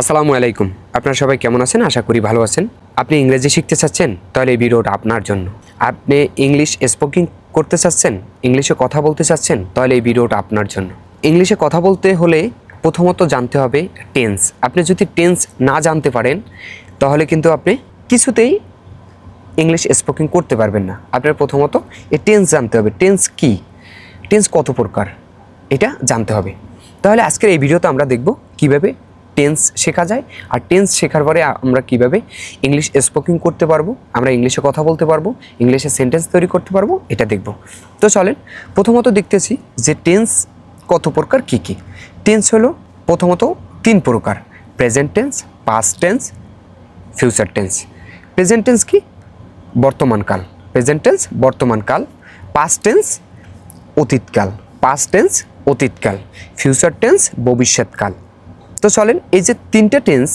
আসসালামু আলাইকুম। আপনারা সবাই কেমন আছেন? আশা করি ভালো আছেন। আপনি ইংরেজি শিখতে চাচ্ছেন? তাহলে এই ভিডিওটা আপনার জন্য। আপনি ইংলিশ স্পোকিং করতে চাচ্ছেন? ইংলিশে কথা বলতে চাচ্ছেন? তাহলে এই ভিডিওটা আপনার জন্য। ইংলিশে কথা বলতে হলে প্রথমত জানতে হবে টেন্স আপনি যদি টেন্স না জানতে পারেন, তাহলে কিন্তু আপনি কিছুতেই ইংলিশ স্পোকিং করতে পারবেন না। আপনার প্রথমত এই টেন্স জানতে হবে। টেন্স কি? টেন্স কত প্রকার? এটা জানতে হবে। তাহলে আজকের এই ভিডিওতে আমরা দেখব কীভাবে টেন্স শেখা যায়। আর টেন্স শেখার পরে আমরা কীভাবে ইংলিশ স্পোকিং করতে পারব, আমরা ইংলিশে কথা বলতে পারব ইংলিশে সেন্টেন্স তৈরি করতে পারব, এটা দেখব। তো চলেন, প্রথমত দেখতেছি যে টেন্স কত প্রকার, কী কী? টেন্স হলো প্রথমত তিন প্রকার present tense past tense future tense present tense কি? বর্তমানকাল প্রেজেন্ট টেন্স বর্তমানকাল পাস্ট টেন্স অতীতকাল পাস্ট টেন্স অতীতকাল ফিউচার টেন্স ভবিষ্যৎকাল তো চলেন এই যে তিনটা টেন্স,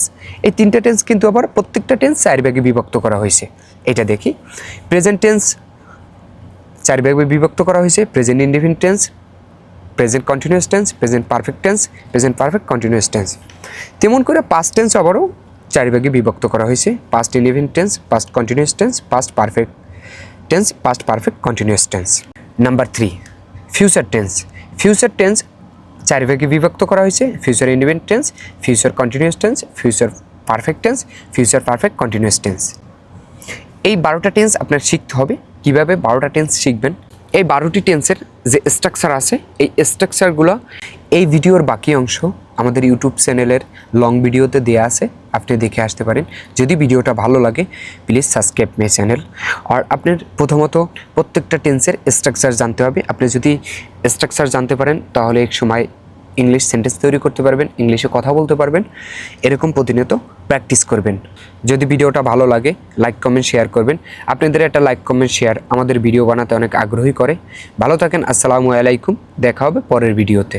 এই তিনটা টেন্স কিন্তু আবার প্রত্যেকটা টেন্স চার ভাগে বিভক্ত করা হয়েছে। এটা দেখি। প্রেজেন্ট টেন্স চার ভাগে বিভক্ত করা হয়েছে। Present indefinite tense present continuous tense present perfect tense present perfect continuous tense তেমন করে পাস্ট টেন্স আবারও চার ভাগে বিভক্ত করা হয়েছে। Past indefinite tense past continuous tense past perfect tense past perfect continuous tense number three future tense future tense চার ভাগে বিভক্ত করা হয়েছে। Future independent tense future continuous tense future perfect tense future perfect continuous tense এই বারোটা tense আপনার শিখতে হবে। কীভাবে বারোটা টেন্স শিখবেন? এই বারোটি টেন্সের যে স্ট্রাকচার আছে, এই স্ট্রাকচারগুলো এই ভিডিওর বাকি অংশ আমাদের ইউটিউব চ্যানেলের লং ভিডিওতে দেওয়া আছে। আপনি দেখে আসতে পারেন। যদি ভিডিওটা ভালো লাগে প্লিজ সাবস্ক্রাইব মাই চ্যানেল আর আপনার প্রথমত প্রত্যেকটা টেন্সের স্ট্রাকচার জানতে হবে। আপনি যদি স্ট্রাকচার জানতে পারেন, তাহলে এক সময় ইংলিশ সেন্টেন্স তৈরি করতে পারবেন, ইংলিশে কথা বলতে পারবেন, এরকম প্রতিনিয়ত প্র্যাকটিস করবেন। যদি ভিডিওটা ভালো লাগে, লাইক, কমেন্ট, শেয়ার করবেন। আপনাদের একটা লাইক, কমেন্ট, শেয়ার আমাদের ভিডিও বানাতে অনেক আগ্রহী করে। ভালো থাকেন, আসসালামু আলাইকুম, দেখা হবে পরের ভিডিওতে।